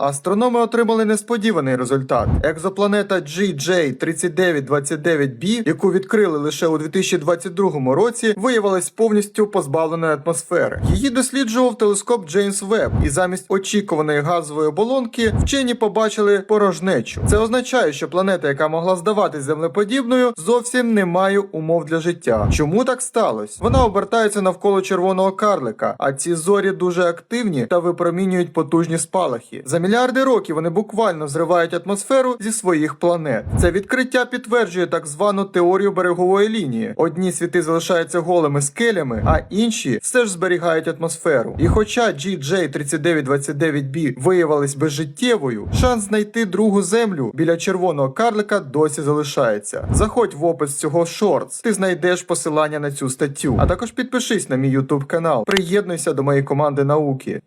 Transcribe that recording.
Астрономи отримали несподіваний результат. Екзопланета GJ3929b, яку відкрили лише у 2022 році, виявилась повністю позбавленою атмосфери. Її досліджував телескоп Джеймс Веб, і замість очікуваної газової оболонки вчені побачили порожнечу. Це означає, що планета, яка могла здаватись землеподібною, зовсім не має умов для життя. Чому так сталося? Вона обертається навколо червоного карлика, а ці зорі дуже активні та випромінюють потужні спалахи. Мільярди років вони буквально зривають атмосферу зі своїх планет. Це відкриття підтверджує так звану теорію берегової лінії. Одні світи залишаються голими скелями, а інші все ж зберігають атмосферу. І хоча GJ3929b виявилась безжиттєвою, шанс знайти другу землю біля червоного карлика досі залишається. Заходь в опис цього шортс, ти знайдеш посилання на цю статтю. А також підпишись на мій YouTube канал. Приєднуйся до моєї команди науки.